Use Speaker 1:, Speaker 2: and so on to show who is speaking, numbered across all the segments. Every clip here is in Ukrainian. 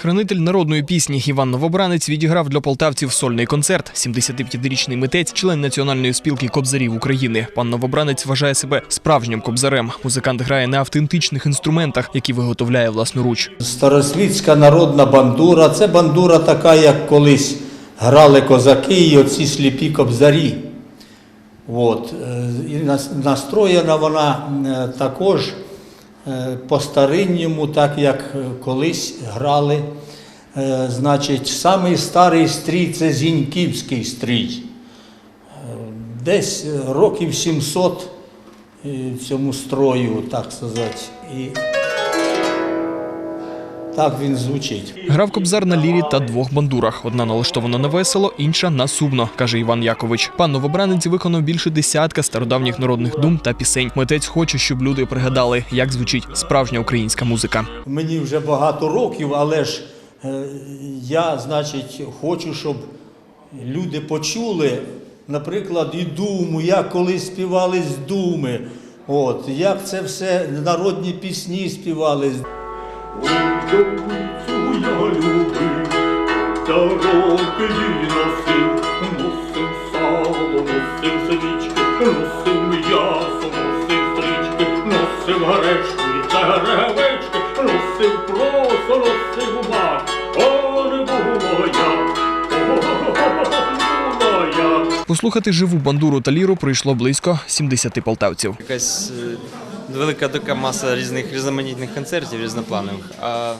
Speaker 1: Ісполнитель народної пісні Іван Новобранець відіграв для полтавців сольний концерт. 75-річний митець, член національної спілки кобзарів України. Пан Новобранець вважає себе справжнім кобзарем. Музикант грає на автентичних інструментах, які виготовляє власноруч.
Speaker 2: Старослідська народна бандура. Це бандура така, як колись грали козаки і оці сліпі кобзарі. От. е, І настроєна вона е, також по старинньому, так як е, колись грали. Е, Значить, самий старий стрій це Зіньківський стрій. Е, Десь е, років 700 е, цьому строю, так сказати. Так він звучить.
Speaker 1: Грав кобзар на лірі та двох бандурах. Одна налаштована на весело, інша на сумно, каже Іван Якович. Пан Новобранець виконав більше десятка стародавніх народних дум та пісень. Митець хоче, щоб люди пригадали, як звучить справжня українська музика.
Speaker 2: Мені вже багато років, але ж е, я, значить, хочу, щоб люди почули, наприклад, і думу, як колись співали з думи. От, як це все народні пісні співали.
Speaker 3: Ой, я любив, та роки її носив, носив сало, носив свічки, носив м'ясо, носив стрічки, носив гречку і черевички, носив просо, носив мак, о, не.
Speaker 1: Послухати живу бандуру та ліру прийшло близько 70 полтавців.
Speaker 4: якась е, велика така маса різних різноманітних концертів різнопланових, а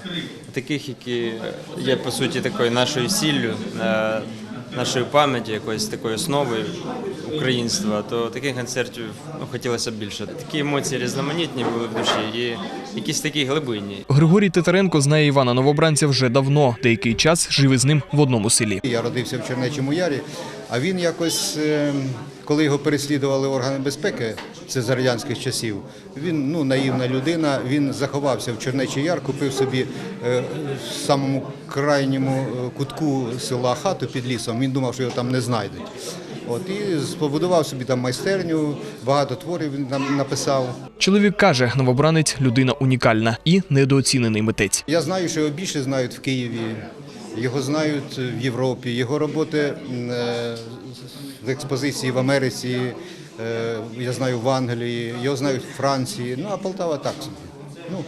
Speaker 4: таких, які є по суті такою нашою сіллю, е, нашою пам'яті, якоюсь такою основою українства, то таких концертів ну, хотілося б більше. Такі емоції різноманітні були в душі і якісь такі глибинні.
Speaker 1: Григорій Титаренко знає Івана Новобранця вже давно. Деякий час жив із ним в одному селі.
Speaker 5: Я родився в Чернечому Ярі, а він якось, е, коли його переслідували органи безпеки, це за радянських часів, він ну, наївна людина, він заховався в Чернечий Яр, купив собі е, в самому крайньому е, кутку села хату під лісом. Він думав, що його там не знайдуть. От і побудував собі там майстерню, багато творів він там написав.
Speaker 1: Чоловік каже, новобранець людина унікальна і недооцінений митець.
Speaker 5: Я знаю, що його більше знають в Києві, його знають в Європі, його роботи е, в експозиції в Америці, е, я знаю в Англії, його знають в Франції. Ну а Полтава так собі. Ну,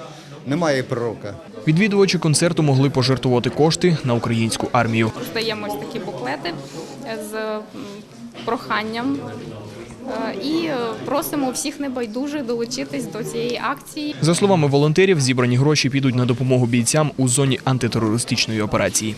Speaker 5: немає пророка.
Speaker 1: Відвідувачі концерту могли пожертвувати кошти на українську армію.
Speaker 6: Роздаємо ось такі буклети з проханням. Е, І просимо всіх небайдужих долучитись до цієї акції.
Speaker 1: За словами волонтерів, зібрані гроші підуть на допомогу бійцям у зоні антитерористичної операції.